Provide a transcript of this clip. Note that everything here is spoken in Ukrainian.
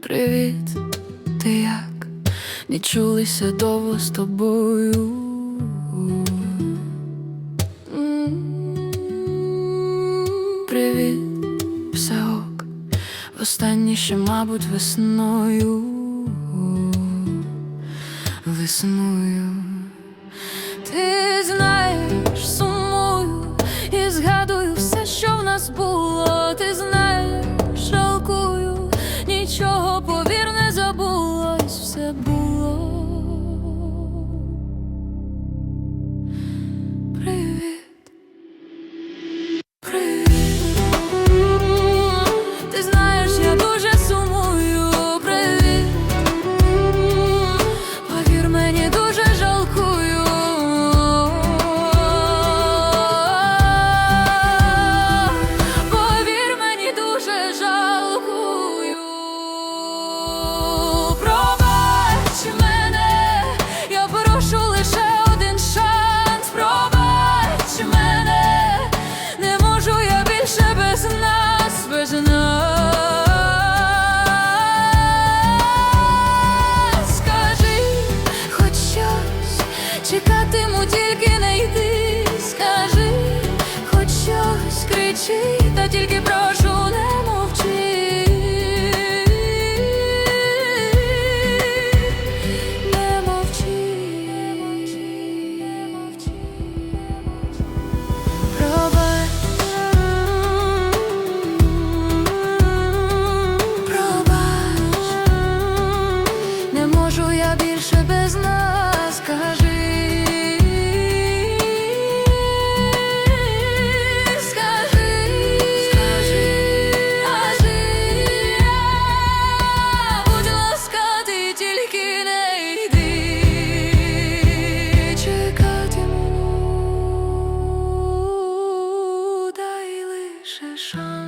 Привіт, ти як? Не чулися довго з тобою. Привіт, все ок. Востаннє ще, мабуть, весною. Весною. Ти знаєш, сумую і згадую все, що в нас було. Escuché 是双